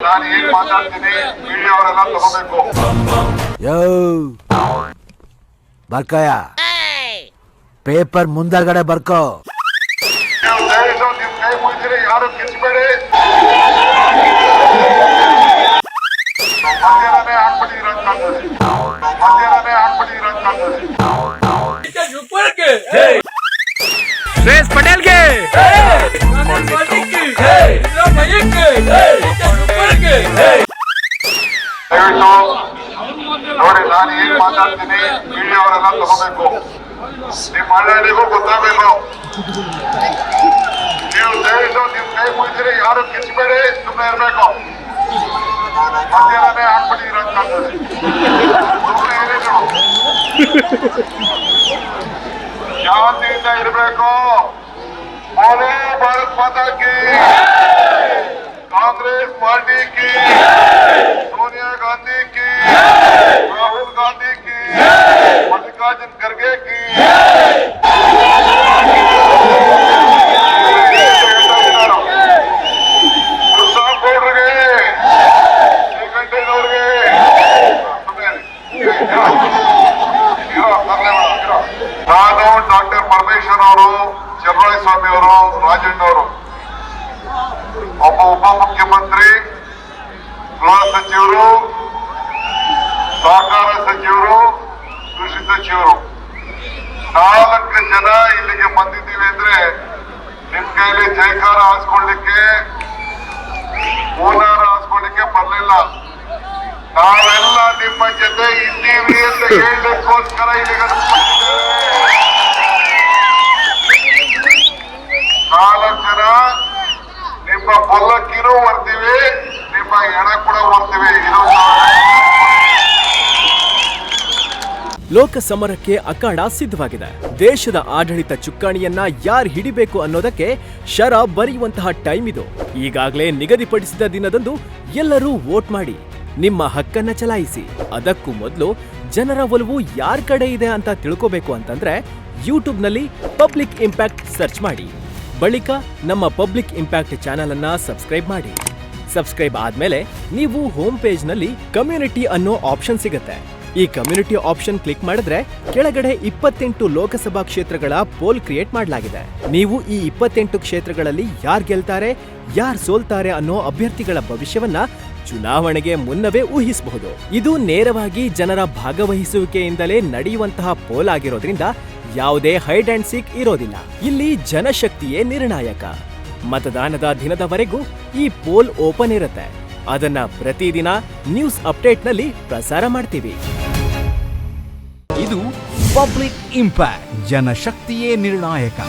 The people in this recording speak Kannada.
ನಾನು ಏನ್ ಮಾತಾಡ್ತೀನಿ ಮೀಡಿಯಾ ಅವರೆಲ್ಲ ತಗೋಬೇಕು ಯೋ ಬರ್ಕಯ್ಯ ಪೇಪರ್ ಮುಂದಗಡೆ ಬರ್ಕೋ ನೀವು ದಯವಿಟ್ಟು ನಿಮ್ ಕೈ ಮುಗಿದ್ರೆ ಯಾರು ಕಿಚ್ಚಬೇಡಿ ಮಧ್ಯಾಹ್ನನೇ ಹಾಕ್ಬಿಟ್ಟಿರ ಕಾಣ್ತದೆ ಮಧ್ಯಾಹ್ನನೇ ಹಾಕ್ಬಿಟ್ಟಿರ ಕಾಣ್ತದೆ ಶ್ರೇಯಸ್ ಪಟೇಲ್ಗೆ ದಯವಿಟ್ಟು ನೋಡಿ, ನಾನು ಏನ್ ಮಾತಾಡ್ತೀನಿ ಮೀಡಿಯಾವರೆಲ್ಲ ತಗೋಬೇಕು. ನಿಮ್ಮ ಹಳ್ಳಿಗೂ ಗೊತ್ತಾಗಬೇಕು. ನೀವು ದಯವಿಟ್ಟು ನಿಮ್ ಕೈ ಮುಗಿದ್ರೆ, ಯಾರು ಕಿಚ್ಚಬೇಡಿ ಸುಮ್ಮನೆ ಇರ್ಬೇಕು. ಮಧ್ಯಾಹ್ನನೇ ಹಾಕ್ಬಿಟ್ಟಿದ್ರೆ ಅಂತ ಸುಮ್ಮನೆ ಏನಿದ್ರು ಶಾಂತಿಯಿಂದ ಇರಬೇಕು. ಭಾರತ್ ಮಾತಾ ಕಿ ಕಾಂಗ್ರೆಸ್ ಪಾರ್ಟಿ ಕಿ ಗಾಂಧಿ ರಾಹುಲ್ ಗಾಂಧಿ ಕಿ ಮಲ್ಲಿಕಾರ್ಜುನ್ ಖರ್ಗೆ ಕಿ ನಾನು ಡಾಕ್ಟರ್ ಪರಮೇಶ್ವರ್ ಅವರು ಚಂದ್ರಸ್ವಾಮಿ ಅವರು ರಾಜೇಂದ್ರ ಅವರು ಒಬ್ಬ ಉಪಮುಖ್ಯಮಂತ್ರಿ ಸಚಿವರು, ಸಹಕಾರ ಸಚಿವರು, ಕೃಷಿ ಸಚಿವರು, ನಾಲ್ಕು ಜನ ಇಲ್ಲಿಗೆ ಬಂದಿದ್ದೀವಿ ಅಂದ್ರೆ ನಿಮ್ ಕೈಲಿ ಜೈಕಾರ ಹಾಸ್ಕೊಳ್ಳಿಕ್ಕೆ, ಹೂನಾರ ಹಾಸ್ಕೊಳ್ಳಿಕ್ಕೆ ಬರಲಿಲ್ಲ. ನಾವೆಲ್ಲ ನಿಮ್ಮ ಜೊತೆ ಇದ್ದೀವಿ ಅಂತ ಹೇಳಲಿಕ್ಕೋಸ್ಕರ ಇಲ್ಲಿಗೆ ಬಂದಿದ್ದೇವೆ. ನಾಲ್ಕು ಜನ ನಿಮ್ಮ ಪಲ್ಲಕ್ಕಿನೂ ಬರ್ತೀವಿ ನಿಮ್ಮ ಹೆಣ ಕೂಡ ಬರ್ತೀವಿ ಇದು ಲೋಕ ಸಮರಕ್ಕೆ ಅಖಾಡ ಸಿದ್ಧವಾಗಿದೆ. ದೇಶದ ಆಡಳಿತ ಚುಕ್ಕಾಣಿಯನ್ನ ಯಾರು ಹಿಡಿಬೇಕು ಅನ್ನೋದಕ್ಕೆ ಶರ ಬರೆಯುವಂತಹ ಟೈಮ್ ಇದು. ಈಗಾಗಲೇ ನಿಗದಿಪಡಿಸಿದ ದಿನದಂದು ಎಲ್ಲರೂ ವೋಟ್ ಮಾಡಿ, ನಿಮ್ಮ ಹಕ್ಕನ್ನ ಚಲಾಯಿಸಿ. ಅದಕ್ಕೂ ಮೊದಲು ಜನರ ಒಲವು ಯಾರ ಕಡೆ ಇದೆ ಅಂತ ತಿಳ್ಕೋಬೇಕು ಅಂತಂದ್ರೆ ಯೂಟ್ಯೂಬ್ನಲ್ಲಿ ಪಬ್ಲಿಕ್ ಇಂಪ್ಯಾಕ್ಟ್ ಸರ್ಚ್ ಮಾಡಿ. ಬಳಿಕ ನಮ್ಮ ಪಬ್ಲಿಕ್ ಇಂಪ್ಯಾಕ್ಟ್ ಚಾನೆಲ್ ಅನ್ನ ಸಬ್ಸ್ಕ್ರೈಬ್ ಮಾಡಿ. ಸಬ್ಸ್ಕ್ರೈಬ್ ಆದ್ಮೇಲೆ ನೀವು ಹೋಮ್ ಪೇಜ್ನಲ್ಲಿ ಕಮ್ಯುನಿಟಿ ಅನ್ನೋ ಆಪ್ಷನ್ ಸಿಗುತ್ತೆ. ಈ ಕಮ್ಯುನಿಟಿ ಆಪ್ಷನ್ ಕ್ಲಿಕ್ ಮಾಡಿದ್ರೆ ಕೆಳಗಡೆ ಇಪ್ಪತ್ತೆಂಟು ಲೋಕಸಭಾ ಕ್ಷೇತ್ರಗಳ ಪೋಲ್ ಕ್ರಿಯೇಟ್ ಮಾಡಲಾಗಿದೆ. ನೀವು ಈ ಇಪ್ಪತ್ತೆಂಟು ಕ್ಷೇತ್ರಗಳಲ್ಲಿ ಯಾರ್ ಗೆಲ್ತಾರೆ, ಯಾರ್ ಸೋಲ್ತಾರೆ ಅನ್ನೋ ಅಭ್ಯರ್ಥಿಗಳ ಭವಿಷ್ಯವನ್ನ ಚುನಾವಣೆಗೆ ಮುನ್ನವೇ ಊಹಿಸಬಹುದು. ಇದು ನೇರವಾಗಿ ಜನರ ಭಾಗವಹಿಸುವಿಕೆಯಿಂದಲೇ ನಡೆಯುವಂತಹ ಪೋಲ್ ಆಗಿರೋದ್ರಿಂದ ಯಾವುದೇ ಹೈಡ್ ಅಂಡ್ ಸೀಕ್ ಇರೋದಿಲ್ಲ. ಇಲ್ಲಿ ಜನಶಕ್ತಿಯೇ ನಿರ್ಣಾಯಕ. ಮತದಾನದ ದಿನದವರೆಗೂ ಈ ಪೋಲ್ ಓಪನ್ ಇರುತ್ತೆ. ಅದನ್ನ ಪ್ರತಿದಿನ ನ್ಯೂಸ್ ಅಪ್ಡೇಟ್ನಲ್ಲಿ ಪ್ರಸಾರ ಮಾಡ್ತೀವಿ. ಇದು ಪಬ್ಲಿಕ್ ಇಂಪ್ಯಾಕ್ಟ್, ಜನಶಕ್ತಿಯೇ ನಿರ್ಣಾಯಕ.